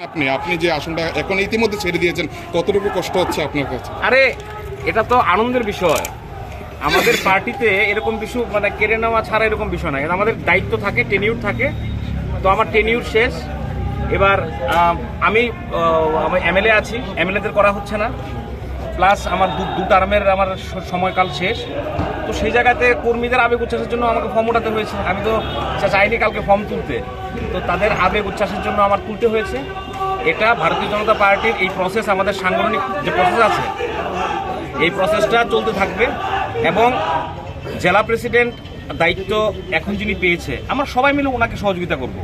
আপনি আপনি যে আসনটা এখন ইতিমধ্যে ছেড়ে দিয়েছেন কতটুকু কষ্ট হচ্ছে আপনার কাছে? আরে এটা তো আনন্দের বিষয়। আমাদের পার্টিতে এরকম কিছু মানে কেড়ে নেওয়া ছাড়া এরকম বিষয় না আমাদের দায়িত্ব থাকে টেনিউর থাকে। তো আমার টেনিউর শেষ। এবার আম, আমি এমএলএ আছি। এমএলএদের করা হচ্ছে না। প্লাস আমার দু দু টার্মের আমার সময়কাল শেষ। তো সেই জায়গাতে কর্মীদের আবেগ উচ্ছ্বাসের জন্য আমাকে ফর্ম ওঠাতে হয়েছে। আমি তো চাইনি কালকে ফর্ম তুলতে। তো তাদের আবেগ উচ্ছ্বাসের জন্য আমার তুলতে হয়েছে। এটা ভারতীয় জনতা পার্টির এই প্রসেস আমাদের সাংগঠনিক যে প্রসেস আছে, এই প্রসেসটা চলতে থাকবে এবং জেলা প্রেসিডেন্ট দায়িত্ব এখন যিনি পেয়েছে, আমরা সবাই মিলে ওনাকে সহযোগিতা করব।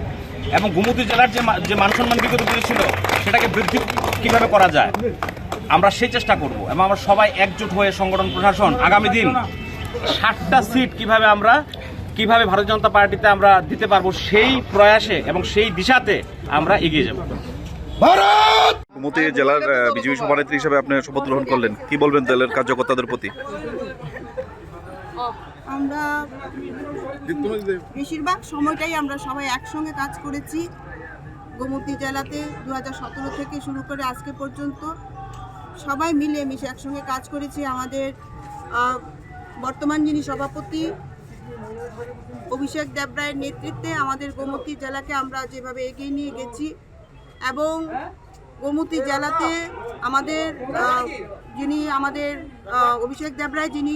এবং গোমতী জেলার যে যে মান সম্মান বিগত ছিল, সেটাকে বৃদ্ধি কীভাবে করা যায়, আমরা সেই চেষ্টা করব। এবং আমরা সবাই একজোট হয়ে সংগঠন প্রশাসন আগামী দিন ষাটটা সিট কীভাবে আমরা, কীভাবে ভারতীয় জনতা পার্টিতে আমরা দিতে পারব, সেই প্রয়াসে এবং সেই দিশাতে আমরা এগিয়ে যাব। কুমতি জেলার বিজেপি সভানেত্রী হিসেবে আপনি শপথ গ্রহণ করলেন। কি বলবেন দলের কার্যকর্তাদের প্রতি? আমরা বেশিরভাগ সময়টাই আমরা সবাই একসঙ্গে কাজ করেছি। গোমতী জেলাতে দু সতেরো থেকে শুরু করে আজকে পর্যন্ত সবাই মিলে মিশে একসঙ্গে কাজ করেছি। আমাদের বর্তমান যিনি সভাপতি অভিষেক দেবরায়ের নেতৃত্বে আমাদের গোমতী জেলাকে আমরা যেভাবে এগিয়ে নিয়ে গেছি এবং গোমতী জেলাতে আমাদের যিনি আমাদের অভিষেক দেবরায় যিনি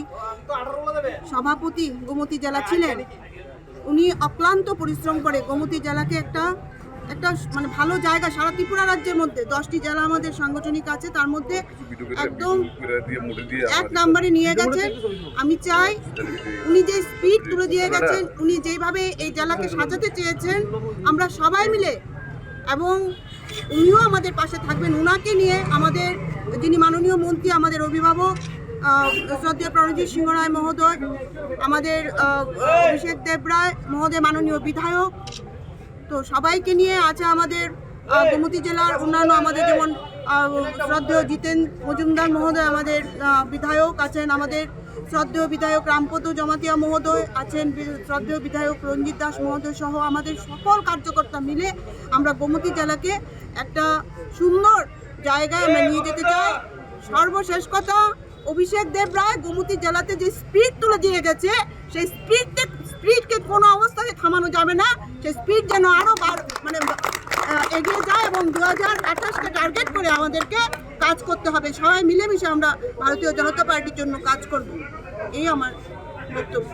সভাপতি গোমতী জেলা ছিলেন, উনি অক্লান্ত পরিশ্রম করে গোমতী জেলাকে একটা একটা মানে ভালো জায়গা সারা ত্রিপুরা রাজ্যের মধ্যে, দশটি জেলা আমাদের সাংগঠনিক আছে, তার মধ্যে একদম এক নাম্বারে নিয়ে গেছেন আমি চাই উনি যে স্পিড তুলে দিয়ে গেছেন, উনি যেভাবে এই জেলাকে সাজাতে চেয়েছেন, আমরা সবাই মিলে এবং উনিও আমাদের পাশে থাকবেন। উনাকে নিয়ে আমাদের, যিনি মাননীয় মন্ত্রী, আমাদের অভিভাবক শ্রদ্ধেয় প্রণজিৎ সিংহ রায় মহোদয়, আমাদের অভিষেক দেব রায় মহোদয়, মাননীয় বিধায়ক। তো সবাইকে নিয়ে আছে আমাদের গোমতী জেলার অন্যান্য আমাদের যেমন শ্রদ্ধেয় জিতেন মজুমদার মহোদয়, আমাদের বিধায়ক আছেন আমাদের শ্রদ্ধেয় বিধায়ক রামপদ জমাতিয়া মহোদয় আছেন, শ্রদ্ধেয় বিধায়ক রঞ্জিত দাস মহোদয় সহ আমাদের সকল কার্যকর্তা মিলে আমরা গোমতী জেলাকে একটা সুন্দর জায়গায় আমরা নিয়ে যেতে চাই। সর্বশেষ কথা, অভিষেক দেব রায় গোমতী জেলাতে যে স্পিড তুলে দিয়ে গেছে, সেই স্পিডকে স্পিডকে কোনো অবস্থায় থামানো যাবে না। সেই স্পিড যেন আরও মানে এগিয়ে যায় এবং দু হাজার আঠাশকে টার্গেট করে আমাদেরকে কাজ করতে হবে। সবাই মিলেমিশে আমরা ভারতীয় জনতা পার্টির জন্য কাজ করব। এই আমার বক্তব্য।